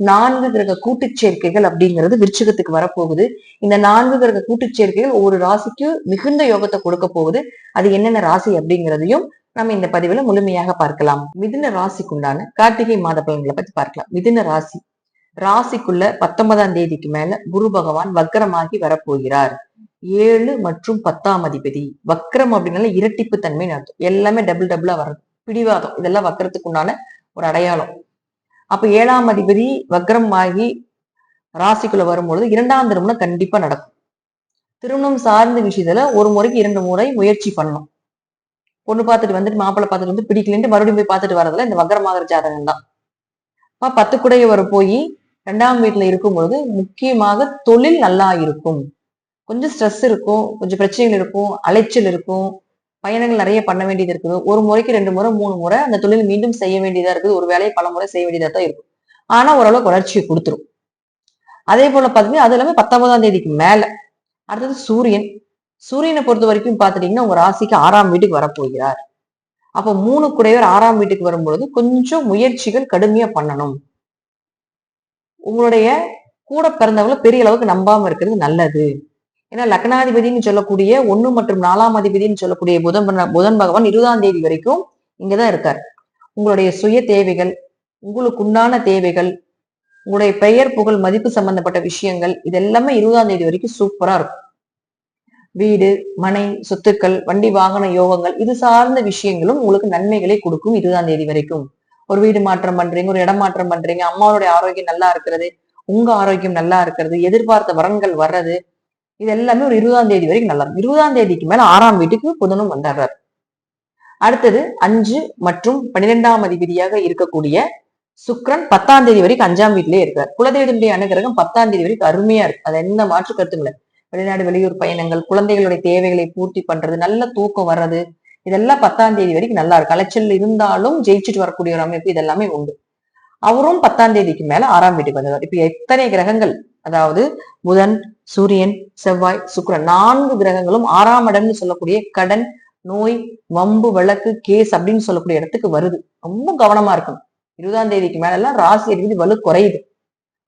நான்கு கிரக கூட்டுச் சேர்க்கைகள் அப்படிங்கிறது விருச்சகத்துக்கு வரப்போகுது. இந்த நான்கு கிரக கூட்டுச் சேர்க்கைகள் ஒவ்வொரு ராசிக்கு மிகுந்த யோகத்தை கொடுக்க போகுது. அது என்னென்ன ராசி அப்படிங்கிறதையும் நம்ம இந்த பதிவுல முழுமையாக பார்க்கலாம். மிதுன ராசிக்குண்டான கார்த்திகை மாத பலன்களை பத்தி பார்க்கலாம். மிதுன ராசி. ராசிக்குள்ள பத்தொன்பதாம் தேதிக்கு மேல குரு பகவான் வக்கரமாகி வரப்போகிறார். ஏழு மற்றும் பத்தாம் அதிபதி. வக்கரம் அப்படின்னால இரட்டிப்பு தன்மை நடத்தும் எல்லாமே டபுள் டபுளா வர்றது. பிடிவாதம். இதெல்லாம் வக்கரத்துக்குண்டான ஒரு அடையாளம். அப்ப ஏழாம் அதிபதி வக்ரம் ஆகி ராசிக்குள்ள வரும்பொழுது இரண்டாம் திருமணம் கண்டிப்பா நடக்கும். திருமணம் சார்ந்த விஷயத்துல ஒரு முறைக்கு இரண்டு முறை முயற்சி பண்ணணும். பொண்ணு பார்த்துட்டு வந்துட்டு மாப்பிள்ளை பார்த்துட்டு வந்து பிடிக்கலன்ட்டு மறுபடியும் போய் பார்த்துட்டு வரதுல இந்த வக்ரமாகிற ஜாதகம் தான். அப்ப பத்து குடையவர் போய் ரெண்டாம் வீட்டுல இருக்கும் பொழுது முக்கியமாக தொழில் நல்லா இருக்கும். கொஞ்சம் ஸ்ட்ரெஸ் இருக்கும் கொஞ்சம் பிரச்சனைகள் இருக்கும் அலைச்சல் இருக்கும். பயணங்கள் நிறைய பண்ண வேண்டியது இருக்குது. ஒரு முறைக்கு ரெண்டு முறை மூணு முறை அந்த தொழில் மீண்டும் செய்ய வேண்டியதா இருக்குது. ஒரு வேலையை பல முறை செய்ய வேண்டியதா தான் இருக்கும். ஆனா ஓரளவுக்கு வளர்ச்சியை கொடுத்துரும். அதே போல பார்த்தீங்கன்னா அது எல்லாமே பத்தொன்பதாம் தேதிக்கு மேல அடுத்தது சூரியன். சூரியனை பொறுத்த வரைக்கும் பார்த்துட்டீங்கன்னா உங்க ராசிக்கு ஆறாம் வீட்டுக்கு வரப்போகிறார். அப்ப மூணு குடையவர் ஆறாம் வீட்டுக்கு வரும்பொழுது கொஞ்சம் முயற்சிகள் கடுமையா பண்ணணும். உங்களுடைய கூட பிறந்தவங்களை பெரிய அளவுக்கு நம்பாம இருக்கிறது நல்லது. ஏன்னா லக்னாதிபதினு சொல்லக்கூடிய ஒண்ணு மற்றும் நாலாம் அதிபதினு சொல்லக்கூடிய புதன் புதன் பகவான் இருபதாம் தேதி வரைக்கும் இங்கதான் இருக்கார். உங்களுடைய சுய தேவைகள் உங்களுக்கு உண்டான தேவைகள் உங்களுடைய பெயர் புகழ் மதிப்பு சம்பந்தப்பட்ட விஷயங்கள் இது எல்லாமே இருபதாம் தேதி வரைக்கும் சூப்பரா இருக்கும். வீடு மனை சொத்துக்கள் வண்டி வாகன யோகங்கள் இது சார்ந்த விஷயங்களும் உங்களுக்கு நன்மைகளை கொடுக்கும் இருபதாம் தேதி வரைக்கும். ஒரு வீடு மாற்றம் பண்றீங்க ஒரு இடம் மாற்றம் பண்றீங்க அம்மாவுடைய ஆரோக்கியம் நல்லா இருக்கிறது உங்க ஆரோக்கியம் நல்லா இருக்கிறது எதிர்பார்த்த வரன்கள் வர்றது இது எல்லாமே ஒரு இருபதாம் தேதி வரைக்கும் நல்லா இருபதாம் தேதிக்கு மேல ஆறாம் வீட்டுக்கு புதனும் வந்துடுறார் அடுத்தது அஞ்சு மற்றும் பன்னிரெண்டாம் அதிபதியாக இருக்கக்கூடிய சுக்ரன் பத்தாம் தேதி வரைக்கும் அஞ்சாம் வீட்டிலேயே இருக்கார். குலதெய்வத்தினுடைய அனுகிரகம் பத்தாம் தேதி வரைக்கும் அருமையா இருக்கு அது எந்த மாற்று கருத்தும் இல்லை. வெளிநாடு வெளியூர் பயணங்கள் குழந்தைகளுடைய தேவைகளை பூர்த்தி பண்றது நல்ல தூக்கம் வர்றது இதெல்லாம் பத்தாம் தேதி வரைக்கும் நல்லா இருக்கு அலைச்சல் இருந்தாலும் ஜெயிச்சுட்டு வரக்கூடிய ஒரு அமைப்பு இதெல்லாமே உண்டு. அவரும் பத்தாம் தேதிக்கு மேல ஆறாம் வீட்டுக்கு வந்தவர் இப்ப எத்தனை கிரகங்கள்? அதாவது புதன் சூரியன் செவ்வாய் சுக்கிரன் நான்கு கிரகங்களும் ஆறாம் இடம்னு சொல்லக்கூடிய கடன் நோய் வம்பு வழக்கு கேஸ் அப்படின்னு சொல்லக்கூடிய இடத்துக்கு வருது. ரொம்ப கவனமா இருக்கணும். இருபதாம் தேதிக்கு மேல எல்லாம் ராசி அதிபதி வலு குறையுது.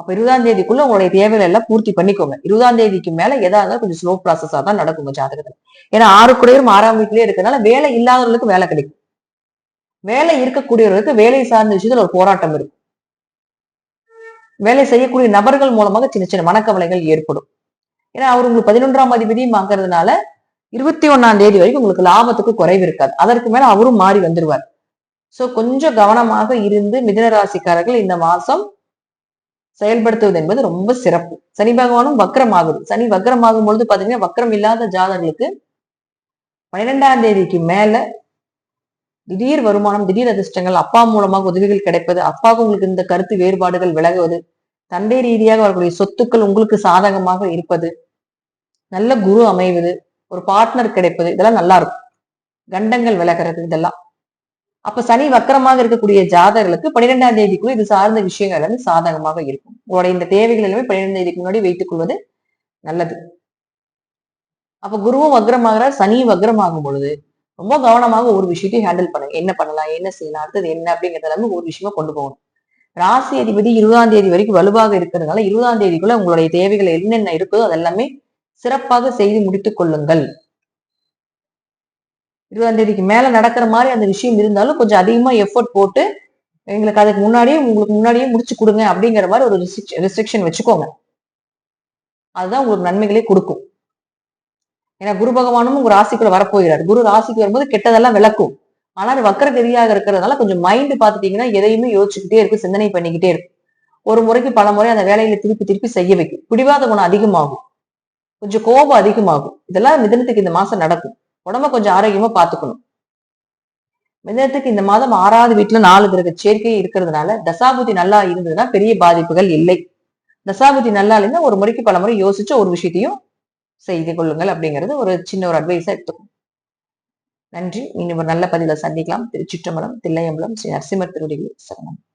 அப்ப இருபதாம் தேதிக்குள்ள உங்களுடைய தேவைகளை எல்லாம் பூர்த்தி பண்ணிக்கோங்க. இருபதாம் தேதிக்கு மேல எதா இருந்தாலும் கொஞ்சம் ஸ்லோ ப்ராசஸா தான் நடக்குங்க ஜாதகத்துல. ஏன்னா ஆறு குடையரும் ஆறாம் வீட்லயே இருக்கிறதுனால வேலை இல்லாதவர்களுக்கு வேலை கிடைக்கும். வேலை இருக்கக்கூடியவர்களுக்கு வேலை சார்ந்த விஷயத்துல ஒரு போராட்டம் இருக்கும் வேலை செய்யக்கூடிய நபர்கள் மூலமாக சின்ன சின்ன மனக்கவலைகள் ஏற்படும். ஏன்னா அவர் உங்களுக்கு பதினொன்றாம் அதிபதியும் வாங்குறதுனால இருபத்தி ஒன்னாம் தேதி வரைக்கும் உங்களுக்கு லாபத்துக்கு குறைவு இருக்காது. அதற்கு மேல அவரும் மாறி வந்துருவார். சோ கொஞ்சம் கவனமாக இருந்து மிதன ராசிக்காரர்கள் இந்த மாசம் செயல்படுத்துவது என்பது ரொம்ப சிறப்பு. சனி பகவானும் வக்ரம் ஆகுது சனி வக்ரம் ஆகும் பொழுது பாத்தீங்கன்னா வக்ரம் இல்லாத ஜாதகங்களுக்கு பன்னிரெண்டாம் தேதிக்கு மேல திடீர் வருமானம் திடீர் அதிர்ஷ்டங்கள் அப்பா மூலமாக உதவிகள் கிடைப்பது அப்பாவுக்கு உங்களுக்கு இந்த கருத்து வேறுபாடுகள் விலகுவது தந்தை ரீதியாக வரக்கூடிய சொத்துக்கள் உங்களுக்கு சாதகமாக இருப்பது நல்ல குரு அமைவது ஒரு பார்ட்னர் கிடைப்பது இதெல்லாம் நல்லா இருக்கும். கண்டங்கள் விலகிறது இதெல்லாம். அப்ப சனி வக்கரமாக இருக்கக்கூடிய ஜாதகர்களுக்கு பன்னிரெண்டாம் தேதிக்குள்ள இது சார்ந்த விஷயங்கள் வந்து சாதகமாக இருக்கும். உங்களுடைய இந்த தேவைகள் எல்லாமே பன்னிரெண்டாம் தேதிக்கு முன்னாடி வைத்துக் கொள்வது நல்லது. அப்ப குருவும் வக்ரமாகிறார் சனியும் வக்ரமாகும் பொழுது ரொம்ப கவனமாக ஒரு விஷயத்தையும் ஹேண்டில் பண்ணுங்க என்ன பண்ணலாம் என்ன செய்யலாம் அடுத்தது என்ன அப்படிங்கறது எல்லாமே ஒரு விஷயமா கொண்டு போகணும். ராசி அதிபதி இருபதாம் தேதி வரைக்கும் வலுவாக இருக்கிறதுனால இருபதாம் தேதிக்குள்ள உங்களுடைய தேவைகள் என்னென்ன இருக்கோ அதெல்லாமே சிறப்பாக செய்து முடித்துக் கொள்ளுங்கள். இருபதாம் தேதிக்கு மேல நடக்கிற மாதிரி அந்த விஷயம் இருந்தாலும் கொஞ்சம் அதிகமா எஃபோர்ட் போட்டு எங்களுக்கு அதுக்கு முன்னாடியே உங்களுக்கு முன்னாடியே முடிச்சு கொடுங்க அப்படிங்கிற மாதிரி ஒரு ரெஸ்ட்ரிக்ஷன் வச்சுக்கோங்க. அதுதான் உங்களுக்கு நன்மைகளே கொடுக்கும். ஏன்னா குரு பகவானும் உங்க ராசிக்குள்ள வரப்போகிறார். குரு ராசிக்கு வரும்போது கெட்டதெல்லாம் விளக்கும். ஆனா அது வக்கர கதியாக இருக்கிறதுனால கொஞ்சம் மைண்ட் பாத்துட்டீங்கன்னா எதையுமே யோசிச்சுக்கிட்டே இருக்கும் சிந்தனை பண்ணிக்கிட்டே இருக்கும். ஒரு முறைக்கு பல முறை அந்த வேலையில திருப்பி திருப்பி செய்ய வைக்கும். பிடிவாத குணம் அதிகமாகும். கொஞ்சம் கோபம் அதிகமாகும். இதெல்லாம் மிதனத்துக்கு இந்த மாசம் நடக்கும். உடம்ப கொஞ்சம் ஆரோக்கியமா பாத்துக்கணும். மிதனத்துக்கு இந்த மாதம் ஆறாவது வீட்டுல நாலு கிரக சேர்க்கை இருக்கிறதுனால தசாபுதி நல்லா இருந்ததுன்னா பெரிய பாதிப்புகள் இல்லை. தசாபுதி நல்லா இல்லைன்னா ஒரு முறைக்கு பல முறை யோசிச்சு ஒரு விஷயத்தையும் செய்து கொள்ளுங்கள் அப்படிங்கிறது ஒரு சின்ன ஒரு அட்வைஸாக எடுத்துக்கும் நன்றி. இன்னும் ஒரு நல்ல பதிவில் சந்திக்கலாம். திருச்சிற்றம்பலம் தில்லையம்பலம் ஸ்ரீ நரசிம்மர் திருவடிகள். சரணம்.